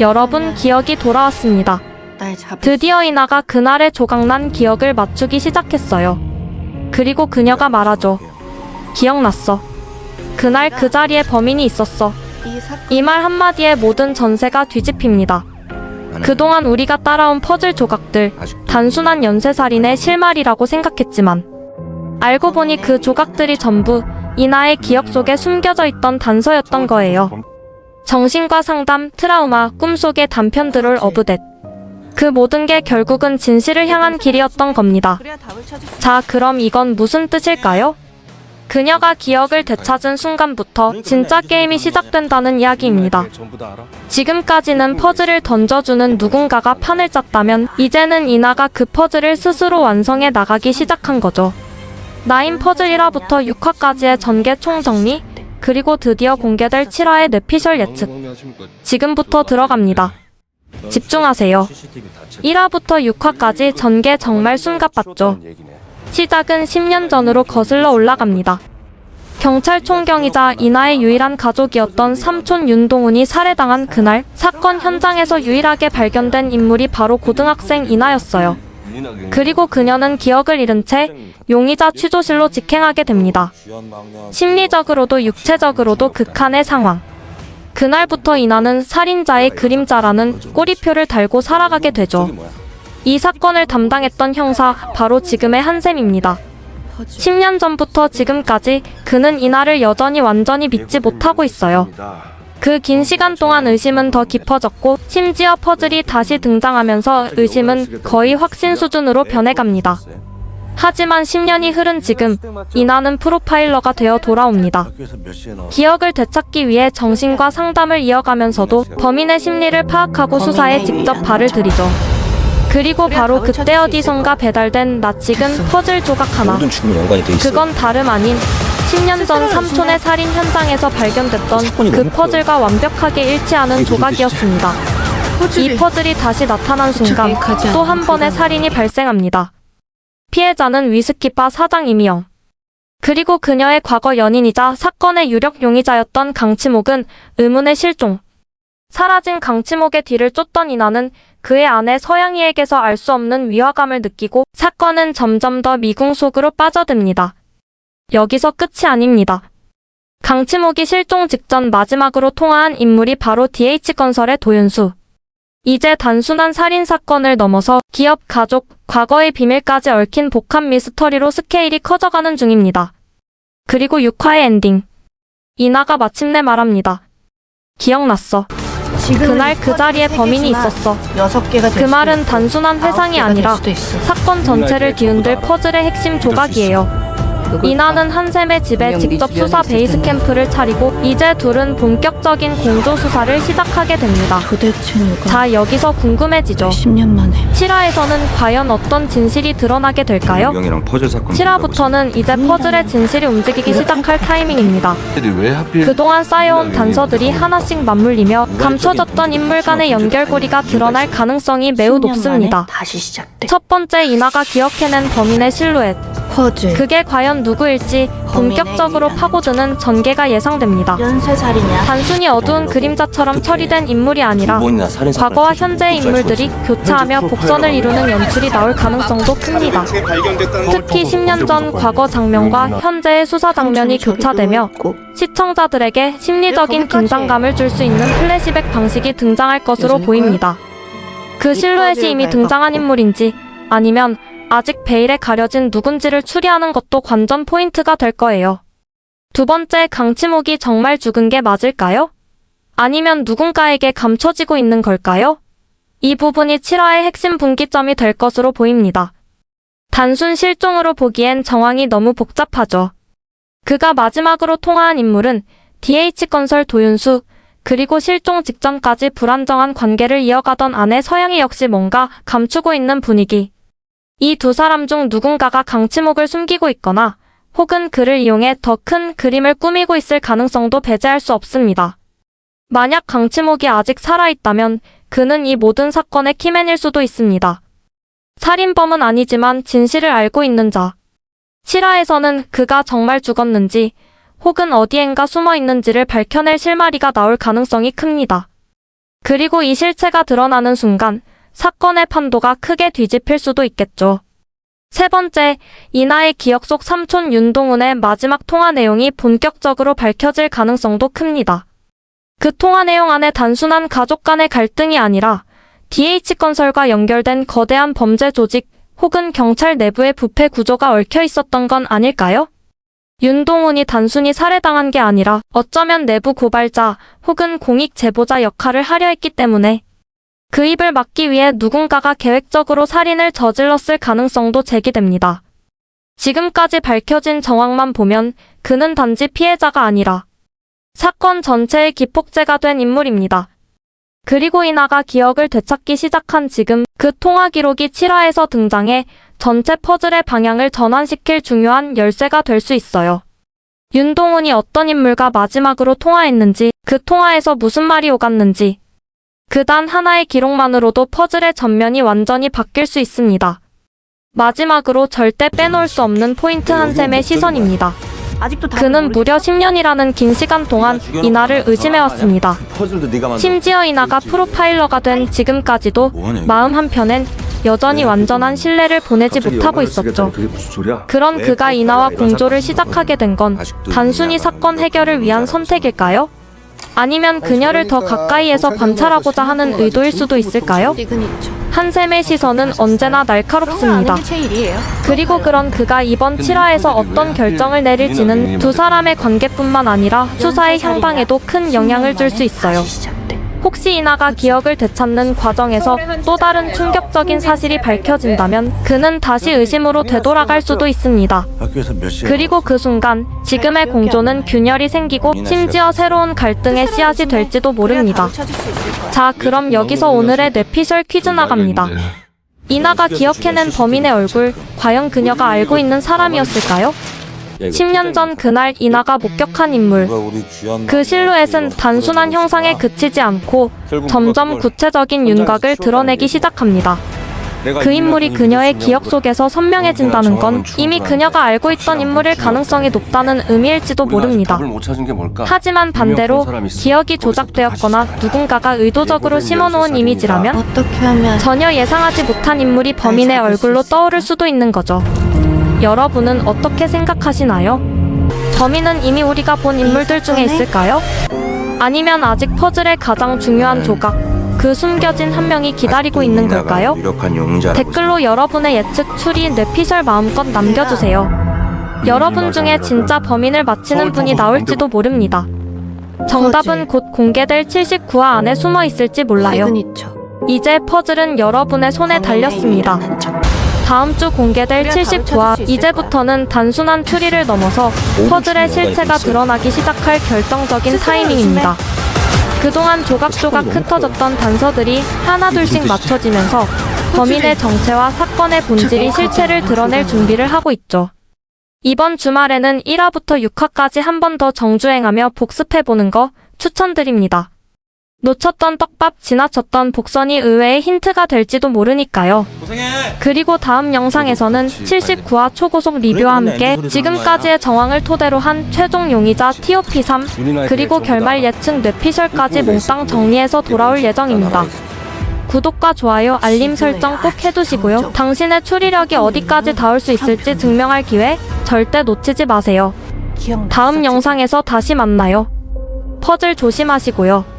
여러분 기억이 돌아왔습니다. 드디어 이나가 그날의 조각난 기억을 맞추기 시작했어요. 그리고 그녀가 말하죠. 기억났어. 그날 그 자리에 범인이 있었어. 이 말 한마디에 모든 전세가 뒤집힙니다. 그동안 우리가 따라온 퍼즐 조각들, 단순한 연쇄살인의 실마리라고 생각했지만, 알고 보니 그 조각들이 전부 이나의 기억 속에 숨겨져 있던 단서였던 거예요. 정신과 상담, 트라우마, 꿈속의 단편들을 어부댓. 그 모든 게 결국은 진실을 향한 길이었던 겁니다. 자, 그럼 이건 무슨 뜻일까요? 그녀가 기억을 되찾은 순간부터 진짜 게임이 시작된다는 이야기입니다. 알아? 지금까지는 퍼즐을 던져주는 누군가가 판을 짰다면 이제는 이나가 그 퍼즐을 스스로 완성해 나가기 시작한 거죠. 나인 퍼즐 1화부터 6화까지의 전개 총정리, 그리고 드디어 공개될 7화의 뇌피셜 예측. 지금부터 들어갑니다. 집중하세요. 1화부터 6화까지 전개 정말 숨가빴죠. 시작은 10년 전으로 거슬러 올라갑니다. 경찰 총경이자 이나의 유일한 가족이었던 삼촌 윤동훈이 살해당한 그날 사건 현장에서 유일하게 발견된 인물이 바로 고등학생 이나였어요. 그리고 그녀는 기억을 잃은 채 용의자 취조실로 직행하게 됩니다. 심리적으로도 육체적으로도 극한의 상황. 그날부터 이나는 살인자의 그림자라는 꼬리표를 달고 살아가게 되죠. 이 사건을 담당했던 형사 바로 지금의 한샘입니다. 퍼즐 10년 전부터 지금까지 그는 이나를 여전히 완전히 믿지 못하고 있어요. 그 긴 시간 동안 의심은 더 깊어졌고 심지어 퍼즐이 다시 등장하면서 의심은 거의 확신 수준으로 변해갑니다. 하지만 10년이 흐른 지금 이나는 프로파일러가 되어 돌아옵니다. 기억을 되찾기 위해 정신과 상담을 이어가면서도 범인의 심리를 파악하고 수사에 직접 발을 들이죠. 그리고 바로 그때 어디선가 배달된 나 지금 퍼즐 조각 하나. 그건 다름 아닌 10년 전 삼촌의 살인 현장에서 발견됐던 그 퍼즐과 완벽하게 일치하는 조각이었습니다. 이 퍼즐이 다시 나타난 순간 또 한 번의. 살인이 발생합니다. 피해자는 위스키바 사장 이미영. 그리고 그녀의 과거 연인이자 사건의 유력 용의자였던 강치목은 의문의 실종. 사라진 강치목의 뒤를 쫓던 이나는 그의 아내 서양이에게서 알 수 없는 위화감을 느끼고 사건은 점점 더 미궁 속으로 빠져듭니다. 여기서 끝이 아닙니다. 강치목이 실종 직전 마지막으로 통화한 인물이 바로 DH건설의 도윤수. 이제 단순한 살인 사건을 넘어서 기업, 가족, 과거의 비밀까지 얽힌 복합 미스터리로 스케일이 커져가는 중입니다. 그리고 6화의 엔딩. 이나가 마침내 말합니다. 기억났어. 그날 그 자리에 범인이 있었어. 그 말은 단순한 회상이 아니라 사건 전체를 뒤흔들 퍼즐의 핵심 조각이에요. 이나는 한샘의 집에 직접 수사 베이스 캠프를 차리고 이제 둘은 본격적인 공조 수사를 시작하게 됩니다. 도대체 누가 자, 여기서 궁금해지죠. 10년 만에 7화에서는 과연 어떤 진실이 드러나게 될까요? 유경이랑 퍼즐 사건. 7화부터는 이제 퍼즐의 진실이 움직이기 시작할 타이밍입니다. 왜 하필 그동안 쌓여온 단서들이 하나씩 맞물리며 감춰졌던 인물 간의 연결고리가 드러날 가능성이 매우 10년 만에 높습니다. 다시 시작돼 첫 번째 이나가 기억해낸 범인의 실루엣. 퍼즐. 그게 과연 누구일지 본격적으로 파고드는 전개가 예상됩니다. 연쇄살이냐 단순히 어두운 그림자처럼 처리된 인물이 아니라. 과거와 현재의 인물들이 교차하며 곡선을 이루는 연출이 나올 가능성도 큽니다. 특히 10년 전 과거 장면과 현재의 수사 장면이 교차되며 시청자들에게 심리적인 긴장감을 줄 수 있는 플래시백 방식이 등장할 것으로 보입니다. 그 실루엣이 이미 등장한 인물인지 아니면 아직 베일에 가려진 누군지를 추리하는 것도 관전 포인트가 될 거예요. 두 번째, 강치목이 정말 죽은 게 맞을까요? 아니면 누군가에게 감춰지고 있는 걸까요? 이 부분이 7화의 핵심 분기점이 될 것으로 보입니다. 단순 실종으로 보기엔 정황이 너무 복잡하죠. 그가 마지막으로 통화한 인물은 DH건설 도윤수, 그리고 실종 직전까지 불안정한 관계를 이어가던 아내 서양이 역시 뭔가 감추고 있는 분위기. 이 두 사람 중 누군가가 강치목을 숨기고 있거나 혹은 그를 이용해 더 큰 그림을 꾸미고 있을 가능성도 배제할 수 없습니다. 만약 강치목이 아직 살아있다면 그는 이 모든 사건의 키맨일 수도 있습니다. 살인범은 아니지만 진실을 알고 있는 자. 실화에서는 그가 정말 죽었는지 혹은 어디엔가 숨어 있는지를 밝혀낼 실마리가 나올 가능성이 큽니다. 그리고 이 실체가 드러나는 순간 사건의 판도가 크게 뒤집힐 수도 있겠죠. 세 번째, 이나의 기억 속 삼촌 윤동훈의 마지막 통화 내용이 본격적으로 밝혀질 가능성도 큽니다. 그 통화 내용 안에 단순한 가족 간의 갈등이 아니라 DH건설과 연결된 거대한 범죄 조직 혹은 경찰 내부의 부패 구조가 얽혀 있었던 건 아닐까요? 윤동훈이 단순히 살해당한 게 아니라 어쩌면 내부 고발자 혹은 공익 제보자 역할을 하려 했기 때문에 그 입을 막기 위해 누군가가 계획적으로 살인을 저질렀을 가능성도 제기됩니다. 지금까지 밝혀진 정황만 보면 그는 단지 피해자가 아니라 사건 전체의 기폭제가 된 인물입니다. 그리고 이나가 기억을 되찾기 시작한 지금 그 통화 기록이 7화에서 등장해 전체 퍼즐의 방향을 전환시킬 중요한 열쇠가 될 수 있어요. 윤동훈이 어떤 인물과 마지막으로 통화했는지, 그 통화에서 무슨 말이 오갔는지, 그 단 하나의 기록만으로도 퍼즐의 전면이 완전히 바뀔 수 있습니다. 마지막으로 절대 빼놓을 수 없는 포인트 한샘의 시선입니다. 그는 무려 10년이라는 긴 시간 동안 이나를 의심해왔습니다. 만든 심지어 이나가 프로파일러가 된 지금까지도 뭐하냐, 마음 한편엔 여전히 완전한 신뢰를 보내지 못하고 있었죠. 그런 왜 그가 이나와 공조를 시작하게 된 건 단순히 사건 해결을 위한 선택일까요? 아니면 그녀를 더 가까이에서 관찰하고자 하는 의도일 수도 있을까요? 한샘의 시선은 언제나 날카롭습니다. 그리고 그런 그가 이번 7화에서 어떤 결정을 내릴지는 두 사람의 관계뿐만 아니라 수사의 향방에도 큰 영향을 줄 수 있어요. 혹시 이나가 기억을 되찾는 과정에서 또 다른 충격적인 사실이 밝혀진다면 그는 다시 의심으로 되돌아갈 수도 있습니다. 학교에서 몇 시에 그리고 그 순간 지금의 공조는 균열이 생기고 심지어 새로운 갈등의 씨앗이 될지도 모릅니다. 자, 그럼 여기서 오늘의 뇌피셜 퀴즈 나갑니다. 이나가 기억해낸 범인의 얼굴, 과연 그녀가 알고 있는 사람이었을까요? 10년 전 그날 이나가 목격한 인물. 그 실루엣은 단순한 형상에 그치지 않고 점점 구체적인 윤곽을 드러내기 시작합니다. 그 인물이 그녀의 기억 속에서 선명해진다는 건 이미 그녀가 알고 있던 인물일 가능성이 높다는 의미일지도 모릅니다. 하지만 반대로 기억이 조작되었거나 누군가가 의도적으로 심어놓은 이미지라면 전혀 예상하지 못한 인물이 범인의 얼굴로 떠오를 수도 있는 거죠. 여러분은 어떻게 생각하시나요? 범인은 이미 우리가 본 인물들 중에 있을까요? 아니면 아직 퍼즐의 가장 중요한 조각, 그 숨겨진 한 명이 기다리고 있는 걸까요? 댓글로 여러분의 예측 추리 뇌피셜 마음껏 남겨주세요. 여러분 중에 진짜 범인을 맞히는 분이 나올지도 모릅니다. 정답은 곧 공개될 79화 안에 숨어 있을지 몰라요. 이제 퍼즐은 여러분의 손에 달렸습니다. 다음 주 공개될 79화 이제부터는 단순한 추리를 넘어서 퍼즐의 실체가 드러나기 시작할 결정적인 타이밍입니다. 그동안 조각조각 흩어졌던 단서들이 하나둘씩 맞춰지면서 범인의 정체와 사건의 본질이 실체를 드러낼 준비를 하고 있죠. 이번 주말에는 1화부터 6화까지 한 번 더 정주행하며 복습해보는 거 추천드립니다. 놓쳤던 떡밥, 지나쳤던 복선이 의외의 힌트가 될지도 모르니까요. 그리고 다음 영상에서는 79화 초고속 리뷰와 함께 지금까지의 정황을 토대로 한 최종 용의자 TOP3 그리고 결말 예측 뇌피셜까지 몽땅 정리해서 돌아올 예정입니다. 구독과 좋아요, 알림 설정 꼭 해두시고요. 당신의 추리력이 어디까지 닿을 수 있을지 증명할 기회 절대 놓치지 마세요. 다음 영상에서 다시 만나요. 퍼즐 조심하시고요.